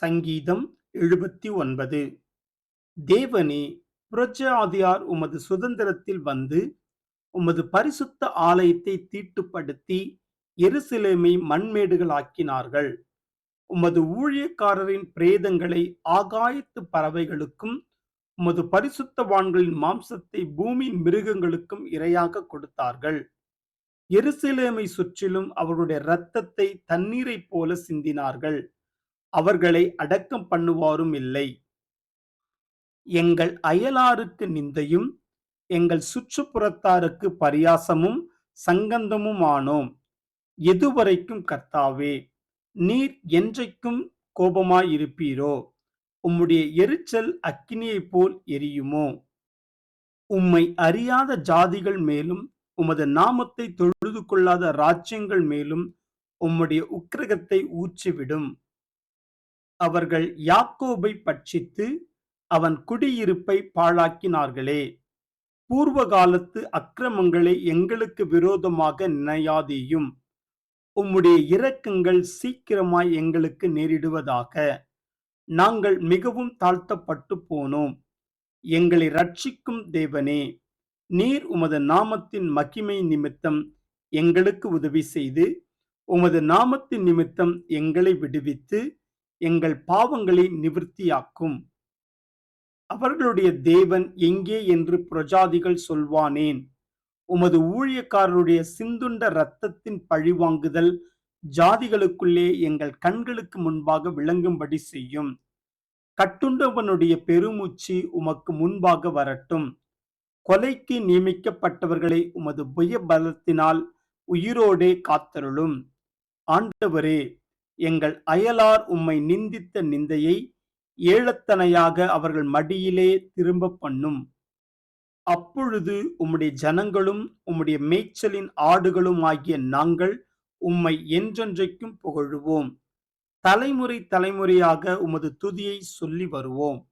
சங்கீதம் எழுபத்தி ஒன்பது தேவனே புரஜாதியார் உமது சுதந்திரத்தில் வந்து உமது பரிசுத்த ஆலயத்தை தீட்டுப்படுத்தி எருசலேமை மண்மேடுகளாக்கினார்கள். உமது ஊழியக்காரரின் பிரேதங்களை ஆகாயத்து பறவைகளுக்கும் உமது பரிசுத்தவான்களின் மாம்சத்தை பூமியின் மிருகங்களுக்கும் இரையாக கொடுத்தார்கள். எருசலேமை சுற்றிலும் அவர்களுடைய இரத்தத்தை தண்ணீரைப் போல சிந்தினார்கள். அவர்களை அடக்கம் பண்ணுவாரும் இல்லை. எங்கள் அயலாருக்கு நிந்தையும் எங்கள் சுற்றுப்புறத்தாருக்கு பரியாசமும் சங்கந்தமுமானோம். எதுவரைக்கும் கர்த்தாவே நீர் என்றைக்கும் கோபமாயிருப்பீரோ? உம்முடைய எரிச்சல் அக்கினியைப் போல் எரியுமோ? உம்மை அறியாத ஜாதிகள் மேலும் உமது நாமத்தை தொழுது கொள்ளாத ராஜ்யங்கள் மேலும் உம்முடைய உக்கிரகத்தை ஊற்றிவிடும். அவர்கள் யாக்கோபை பட்சித்து அவன் குடியிருப்பை பாழாக்கினார்களே. பூர்வ காலத்து அக்கிரமங்களை எங்களுக்கு விரோதமாக நினையாதேயும். உம்முடைய இரக்கங்கள் சீக்கிரமாய் எங்களுக்கு நேரிடுவதாக. நாங்கள் மிகவும் தாழ்த்தப்பட்டு போனோம். எங்களை ரட்சிக்கும் தேவனே நீர் உமது நாமத்தின் மகிமை நிமித்தம் எங்களுக்கு உதவி செய்து உமது நாமத்தின் நிமித்தம் எங்களை விடுவித்து எங்கள் பாவங்களை நிவர்த்தியாக்கும். அவர்களுடைய தேவன் எங்கே என்று பிரஜாதிகள் சொல்வானேன். உமது ஊழியக்காரருடைய சிந்துண்ட இரத்தத்தின் பழிவாங்குதல் ஜாதிகளுக்குள்ளே எங்கள் கண்களுக்கு முன்பாக விளங்கும்படி செய்யும். கட்டுண்டவனுடைய பெருமூச்சு உமக்கு முன்பாக வரட்டும். கொலைக்கு நியமிக்கப்பட்டவர்களை உமது புய பலத்தினால் உயிரோடே காத்தருளும். ஆண்டவரே எங்கள் அயலார் உம்மை நிந்தித்த நிந்தையை ஏழத்தனையாக அவர்கள் மடியிலே திரும்ப பண்ணும். அப்பொழுது உம்முடைய ஜனங்களும் உம்முடைய மேய்ச்சலின் ஆடுகளும் ஆகிய நாங்கள் உம்மை என்றென்றைக்கும் புகழுவோம். தலைமுறை தலைமுறையாக உமது துதியை சொல்லி வருவோம்.